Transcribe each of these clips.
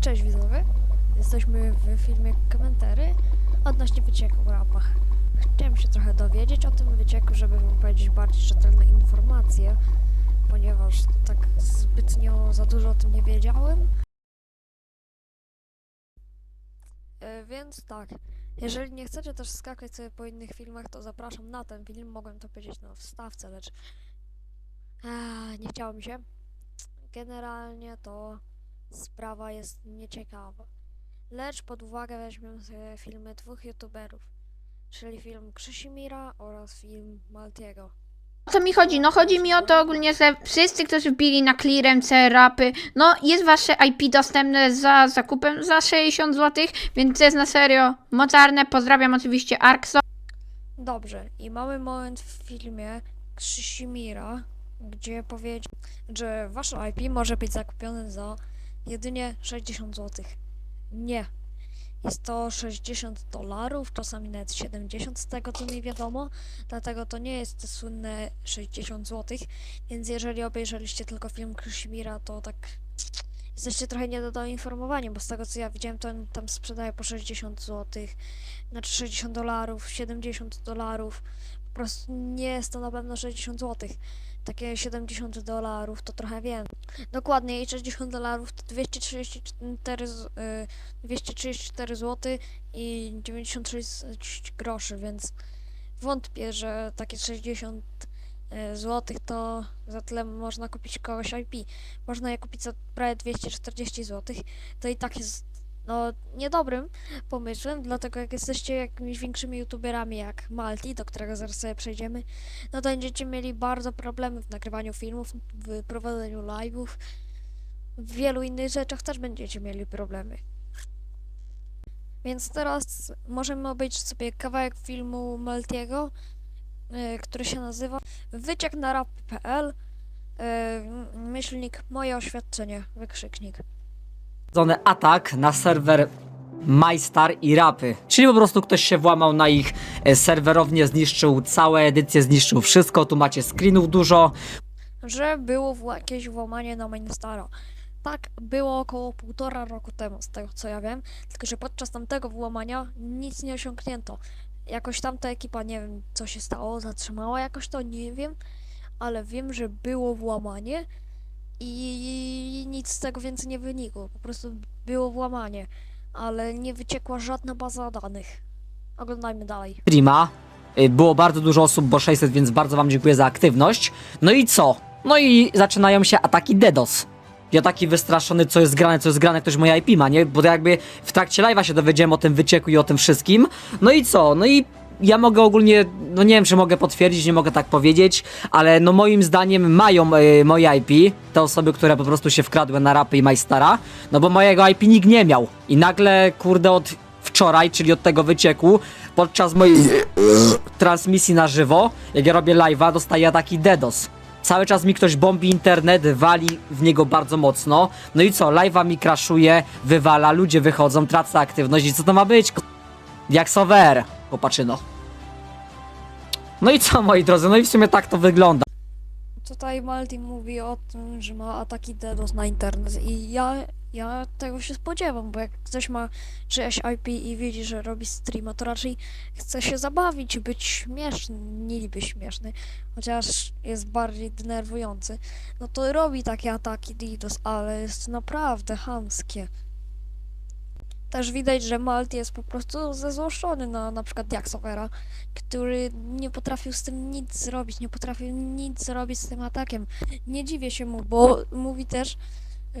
Cześć widzowie, jesteśmy w filmie Komentary odnośnie wycieku w rapach. Chciałem się trochę dowiedzieć o tym wycieku, żeby wam powiedzieć bardziej rzetelne informacje, ponieważ tak zbytnio za dużo o tym nie wiedziałem. E, Więc tak, jeżeli nie chcecie też skakać sobie po innych filmach, to zapraszam na ten film. Mogłem to powiedzieć na wstawce, lecz nie chciało mi się. Generalnie to sprawa jest nieciekawa. Lecz pod uwagę weźmiemy sobie filmy dwóch youtuberów, czyli film Krzysimira oraz film Maltiego. O co mi chodzi? No chodzi mi o to ogólnie, że wszyscy, którzy wbili na clearance rapy, no jest wasze IP dostępne za zakupem za 60 zł, więc to jest na serio mocarne. Pozdrawiam oczywiście Arkso. Dobrze, i mamy moment w filmie Krzysimira, gdzie powiedział, że wasze IP może być zakupione za jedynie 60 zł. Nie. Jest to 60 dolarów, czasami nawet 70 z tego co mi wiadomo, dlatego to nie jest te słynne 60 zł, więc jeżeli obejrzeliście tylko film Krzysimira, to tak jesteście trochę niedoinformowani, bo z tego co ja widziałem, to on tam sprzedaje po 60 zł, znaczy 60 dolarów, 70 dolarów. Po prostu nie jest to na pewno 60 zł. Takie 70 dolarów to trochę więcej. Dokładnie, i 60 dolarów to 234, z- y, 234 zł i 96 groszy, więc wątpię, że takie 60 zł to za tyle można kupić kogoś IP. Można je kupić za prawie 240 zł. To i tak jest no niedobrym pomysłem, dlatego jak jesteście jakimiś większymi youtuberami jak Malti, do którego zaraz sobie przejdziemy, no to będziecie mieli bardzo problemy w nagrywaniu filmów, w prowadzeniu live'ów, w wielu innych rzeczach też będziecie mieli problemy. Więc teraz możemy obejrzeć sobie kawałek filmu Maltiego, y, który się nazywa Wyciek na rap.pl y, myślnik moje oświadczenie, wykrzyknik. Atak na serwer MyStar i Rapy. Czyli po prostu ktoś się włamał na ich e, serwerownię, zniszczył całe edycje, zniszczył wszystko. Tu macie screenów dużo. że było jakieś włamanie na Mainstara. Tak było około półtora roku temu, z tego co ja wiem, tylko że podczas tamtego włamania nic nie osiągnięto. Jakoś tamta ekipa, nie wiem co się stało, zatrzymała jakoś to, nie wiem, ale wiem, że było włamanie i nic z tego więcej nie wynikło. Po prostu było włamanie, ale nie wyciekła żadna baza danych. Oglądajmy dalej. streama. Y, Było bardzo dużo osób, bo 600, więc bardzo wam dziękuję za aktywność. No i co? No i zaczynają się ataki DDoS. Ja taki wystraszony, co jest grane, co jest grane, ktoś moje IP ma, nie? Bo to jakby w trakcie live'a się dowiedziałem o tym wycieku i o tym wszystkim. No i co? No i ja mogę ogólnie, no nie wiem, czy mogę potwierdzić, nie mogę tak powiedzieć, ale no moim zdaniem mają y, moje IP, te osoby, które po prostu się wkradły na rapy i Majstara, no bo mojego IP nikt nie miał. I nagle, kurde, od wczoraj, czyli od tego wycieku, podczas mojej transmisji na żywo, jak ja robię live'a, dostaję ataki DDoS. Cały czas mi ktoś bombi internet, wali w niego bardzo mocno. No i co, live'a mi crashuje, wywala, ludzie wychodzą, tracę aktywność i co to ma być? Jak sower, popatrzyno. No i co, moi drodzy, no i w sumie tak to wygląda. Tutaj Malti mówi o tym, że ma ataki DDoS na internet i ja, ja tego się spodziewam, bo jak ktoś ma czyjeś IP i widzi, że robi streama, to raczej chce się zabawić być śmieszny, niby śmieszny, chociaż jest bardziej denerwujący, no to robi takie ataki DDoS, ale jest naprawdę chamskie. Też widać, że Malti jest po prostu zezłoszczony na na przykład Jacksovera, który nie potrafił z tym nic zrobić, nie potrafił nic zrobić z tym atakiem. Nie dziwię się mu, bo mówi też,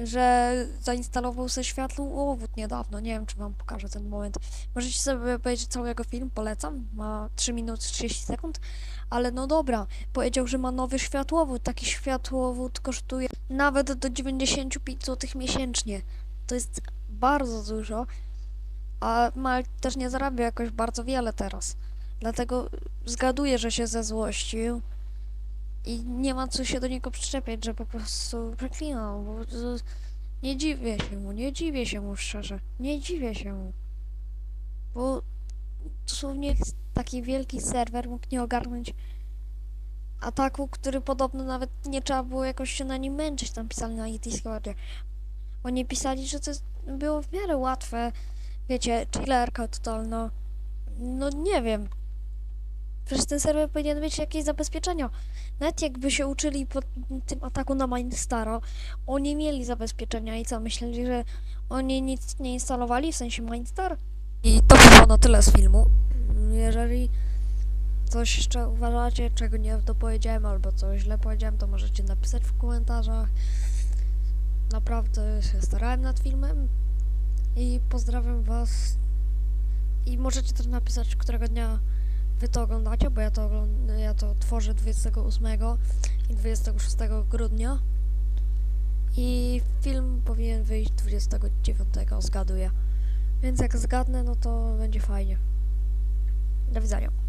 że zainstalował sobie światłowód niedawno. Nie wiem, czy wam pokażę ten moment. Możecie sobie obejrzeć całego film, polecam. Ma 3 minuty 30 sekund. Ale no dobra, powiedział, że ma nowy światłowód. Taki światłowód kosztuje nawet do 95 zł miesięcznie. To jest bardzo dużo, a Mal też nie zarabia jakoś bardzo wiele teraz. Dlatego zgaduję, że się zezłościł i nie ma co się do niego przyczepiać, że po prostu przeklinał, bo nie dziwię się mu, nie dziwię się mu szczerze, nie dziwię się mu, bo dosłownie taki wielki serwer mógł nie ogarnąć ataku, który podobno nawet nie trzeba było jakoś się na nim męczyć, tam pisali na Discordzie. Oni pisali, że to było w miarę łatwe. Wiecie, chillerka totalna. No nie wiem. Przecież ten serwer powinien mieć jakieś zabezpieczenia. Nawet jakby się uczyli po tym ataku na Mindstara, oni mieli zabezpieczenia i co, myśleli, że oni nic nie instalowali, w sensie Mindstar? I to było na tyle z filmu. Jeżeli coś jeszcze uważacie, czego nie dopowiedziałem, albo coś źle powiedziałem, to możecie napisać w komentarzach. Naprawdę się starałem nad filmem i pozdrawiam was. I możecie też napisać, którego dnia wy to oglądacie, bo ja to, ogląd- ja to tworzę 28 i 26 grudnia. I film powinien wyjść 29, zgaduję. Więc jak zgadnę, no to będzie fajnie. Do widzenia.